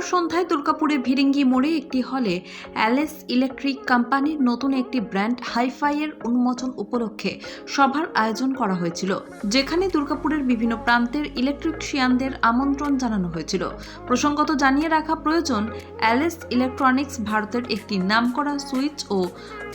সোমবার সন্ধ্যায় দুর্গাপুরে ভিরিঙ্গি মোড়ে একটি হলে অ্যালেস ইলেকট্রিক কোম্পানির নতুন একটি ব্র্যান্ড হাইফাইয়ের উন্মোচন উপলক্ষে সভার আয়োজন করা হয়েছিল, যেখানে দুর্গাপুরের বিভিন্ন প্রান্তের ইলেকট্রিশিয়ানদের আমন্ত্রণ জানানো হয়েছিল। প্রসঙ্গত জানিয়ে রাখা প্রয়োজন অ্যালেস ইলেকট্রনিক্স ভারতের একটি নামকরা সুইচ ও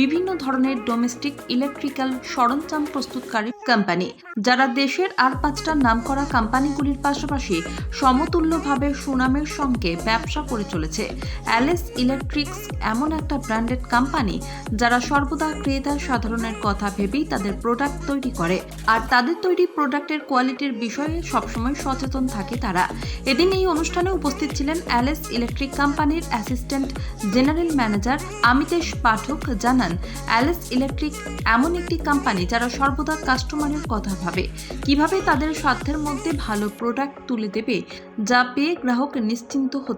বিভিন্ন ধরনের ডোমেস্টিক ইলেকট্রিক্যাল সরঞ্জাম প্রস্তুতকারী কোম্পানি, যারা দেশের আর পাঁচটা নামকরা কোম্পানিগুলির পাশাপাশি সমতুল্যভাবে সুনামের সঙ্গে ব্যবসা করে চলেছে। অ্যালেস ইলেকট্রিক্স এমন একটা ব্র্যান্ডেড কোম্পানি যারা সর্বদা ক্রেতা সাধারণের কথা ভেবেই তাদের প্রোডাক্ট তৈরি করে। আর তাদের তৈরি প্রোডাক্টের কোয়ালিটির বিষয়ে সবসময় সচেতন থাকে তারা। এদিন এই অনুষ্ঠানে উপস্থিত ছিলেন অ্যালেস ইলেকট্রিক কোম্পানির assistant general manager Amitesh Pathak জানান অ্যালেস ইলেকট্রিক এমন একটি কোম্পানি যারা সর্বদা কাস্টমারের কথা ভাবে। কীভাবে তাদের সাধ্যের মধ্যে ভালো প্রোডাক্ট তুলে দেবে, যা পেয়ে গ্রাহক নিশ্চিন্ত হতে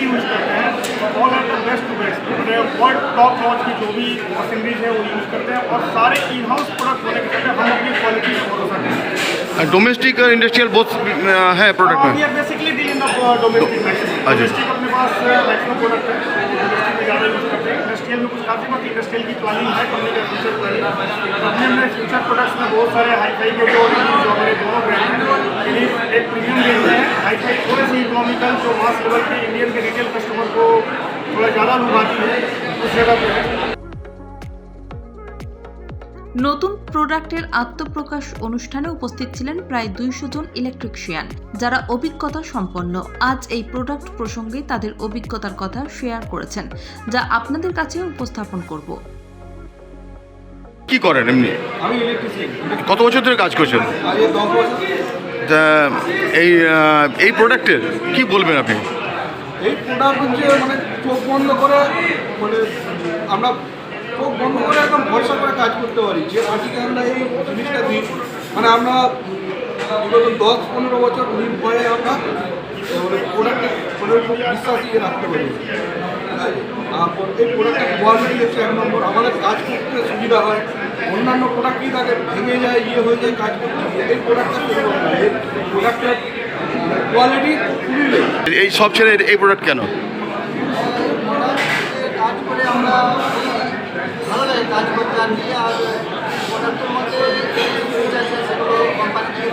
मशीनरी यूज़ करते हैं all are the best to best world top notch की जो भी मशीनरीज है वो यूज़ करते हैं और सारे इन हाउस प्रोडक्ट होने के चलते हम अपनी क्वालिटी में भरोसा करते हैं। डोमेस्टिक और इंडस्ट्रियल बहुत है प्रोडक्ट में? Basically deal in the domestic. Domestic अपने पास मैक्सिमम प्रोडक्ट है डोमेस्टिक में कुछ काफ़ी बहुत इंडस्ट्रियल की प्लानिंग है कंपनी का फ्यूचर प्लानिंग अपने अपने फ्यूचर प्रोडक्ट्स में बहुत सारे हाई फाई के जो जो हमारे दोनों ब्रांड हैं एक प्रीमियम गेम है हाई फाई थोड़े से इकोनॉमिकल जो मास लेवल के इंडियन के रिटेल कस्टमर को थोड़ा ज़्यादा लुभाती है उस जगह पर নতুন প্রোডাক্টের আত্মপ্রকাশ অনুষ্ঠানে উপস্থিত ছিলেন প্রায় দুইশো জন ইলেকট্রিশিয়ান যারা অভিজ্ঞতা সম্পন্ন। আজ এই প্রোডাক্ট প্রসঙ্গে তাদের অভিজ্ঞতার কথা শেয়ার করেছেন যা আপনাদের কাছে উপস্থাপন করব। কি করেন এমনি? আমি ইলেকট্রিশিয়ান কত বছর ধরে কাজ করছেন? এই এই প্রোডাক্টের কি বলবেন আপনি? এই প্রোডাক্ট হচ্ছে মানে চোখ বন্ধ করে মানে আমরা চোখ বন্ধ করে একদম ভরসা করে কাজ করতে পারি। যে পার্টিকে আমরা এই জিনিসটা দিই মানে আমরা দশ পনেরো বছর নির্ভয়ে আমরা প্রোডাক্টে মানে বিশ্বাস দিয়ে রাখতে পারি। তারপর এই প্রোডাক্টের কোয়ালিটি হচ্ছে এক নম্বর। আমাদের কাজ করতে সুবিধা হয়। অন্যান্য প্রোডাক্টই তাকে ভেঙে যায় ইয়ে হয়ে যায় কাজ করতে। এই প্রোডাক্টটা এই প্রোডাক্টের কোয়ালিটি খুবই এই সব ছেড়ে এই প্রোডাক্ট কেন? কাজ করে আমরা কাজ করতে আর নিয়ে আর প্রোডাক্টের মধ্যে যে ফিউজ আছে সেগুলো কোম্পানি থেকে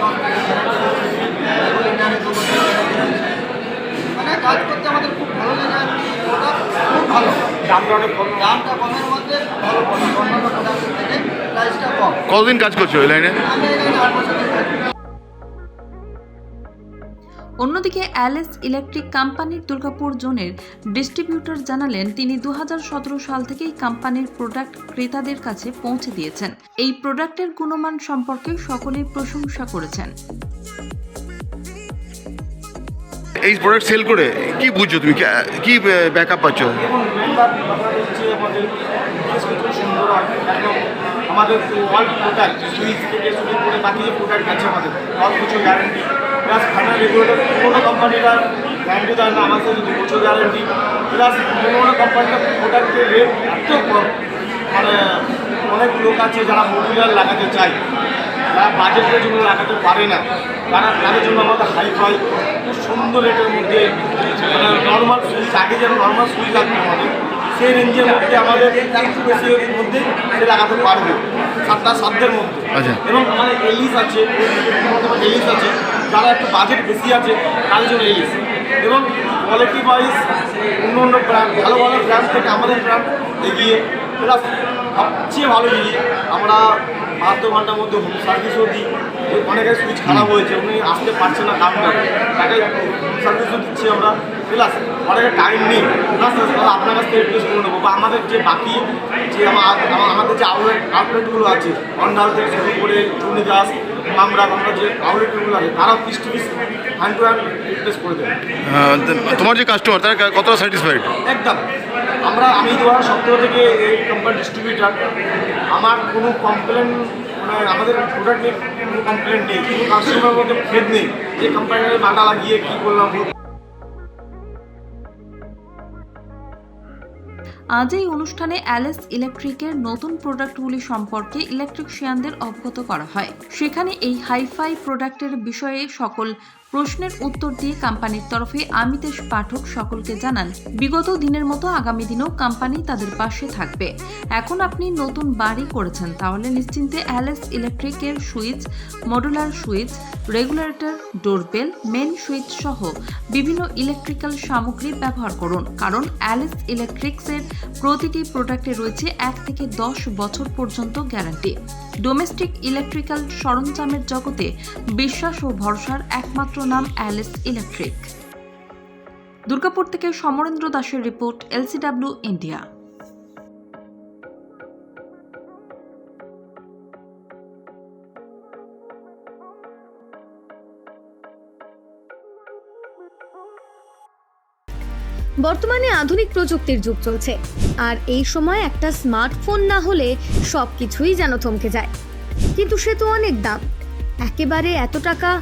ইন্টারনেট মানে কাজ করতে আমাদের খুব ভালো লাগে আর প্রোডাক্ট খুব ভালো। দামটা অনেক কম। দামটা কমের মধ্যে ভালো প্রোডাক্ট অন্যান্য প্রোডাক্টের থেকে প্রাইসটা কম। কতদিন কাজ করছ ওই লাইনে? আমি এখানে আট বছর। অন্যদিকে অ্যালেস ইলেকট্রিক কোম্পানির দুর্গাপুর জোনের ডিস্ট্রিবিউটর জানালেন তিনি দুহাজার সতেরো সাল থেকেই কোম্পানির প্রোডাক্ট ক্রেতাদের কাছে পৌঁছে দিয়েছেন। এই প্রোডাক্টের গুণমান সম্পর্কে সকলেই প্রশংসা করেছেন। এই প্রোডাক্ট সেল করে কি বুঝছ তুমি? কি- ব্যাকআপ পাচ্ছ? আমাদের অল প্রোডাক্ট সুইচ থেকে শুরু করে বাকি যে প্রোডাক্ট আছে আমাদের সব কিছু গ্যারেন্টি প্লাস ফাইনাল রেগুলেটর কোনো কোম্পানিরা গ্যারেন্টি দেয় না আমাদের দু বছর গ্যারেন্টি প্লাস কোনো কোনো কোম্পানিটা প্রোডাক্টের রেট এত কম। মানে অনেক লোক আছে যারা মডিউলার লাগাতে চায়। যারা বাজেটের জন্য লাগাতে পারে না। তারা তাদের জন্য আমাদের হাই ফাই খুব সুন্দর রেটের মধ্যে মানে নর্মাল সুইচ আগে যেন নর্মাল সুইচ লাগতো আমাদের সেই রেঞ্জের মধ্যে আমাদের একটু বেশি মধ্যে সে লাগাতে পারবে। সাতটা সাধ্যের মধ্যে। আচ্ছা। এবং আমাদের এলিস আছে এলিস আছে। যারা একটু বাজেট বেশি আছে তাদের জন্য এলিস এবং কোয়ালিটি ওয়াইজ অন্য অন্য ব্র্যান্ড ভালো ভালো ব্র্যান্ড থেকে আমাদের ব্র্যান্ড এগিয়ে প্লাস সবচেয়ে ভালো জিনিস। আমরা আধ ঘণ্টার মধ্যে হোম সার্ভিসও দিই। অনেকের সুইচ খারাপ হয়েছে উনি আসতে পারছে না কাউন্টার তাকে হোম সার্ভিসও দিচ্ছি আমরা। প্লাস অনেকের টাইম নেই। প্লাস আপনার কাছ থেকে রিকোয়েস্ট করে নেব। বা আমাদের যে বাকি যে আমার আমাদের যে আউটলেট আউটলেটগুলো আছে অন্ডাল থেকে শুরু করে চুনি দাস আমরা যে আছে তারাও piece to piece hand to hand replace করে দেবে তোমার যে কাস্টমার তারা কতটা স্যাটিসফাইড একদম। আমরা আমি দু হাজার সতেরো থেকে এই কোম্পানি ডিস্ট্রিবিউটার আমার কোনো কমপ্লেন মানে আমাদের প্রোডাক্ট নিয়ে কোনো কমপ্লেন নেই কোনো কাস্টমারের মধ্যে ফেদ নেই যে কোম্পানির মাটা লাগিয়ে কী করলাম আজ এই অনুষ্ঠানে অ্যালেস ইলেকট্রিকের নতুন প্রোডাক্টগুলি সম্পর্কে ইলেকট্রিশিয়ানদের অবগত করা হয়। সেখানে এই হাইফাই প্রোডাক্টের বিষয়ে সকল প্রশ্নের উত্তর দিয়ে কোম্পানির তরফে আমিতেশ পাঠক সকলকে জানান, বিগত দিনের মতো আগামী দিনেও কোম্পানি তাদের পাশে থাকবে। এখন আপনি নতুন বাড়ি করেছেন, তাহলে নিশ্চিন্তে অ্যালেস ইলেকট্রিকের switch, modular switch, regulator, doorbell, main switch সহ বিভিন্ন ইলেকট্রিক্যাল সামগ্রী ব্যবহার করুন, কারণ অ্যালিস ইলেকট্রিক্সের প্রতিটি প্রোডাক্টে রয়েছে এক থেকে দশ বছর পর্যন্ত গ্যারান্টি। ডোমেস্টিক ইলেকট্রিক্যাল সরঞ্জামের জগতে বিশ্বাস ও ভরসার একমাত্র নাম অ্যালিস ইলেকট্রিক। দুর্গাপুর থেকে সমরেন্দ্র দাসের রিপোর্ট, এলসিডাব্লিউ ইন্ডিয়া। বর্তমানে আধুনিক প্রযুক্তির যুগ চলছে, আর এই সময় একটা স্মার্টফোন না হলে সব কিছুই যেন থমকে যায়। কিন্তু সে তো অনেক দাম। একেবারে এত টাকা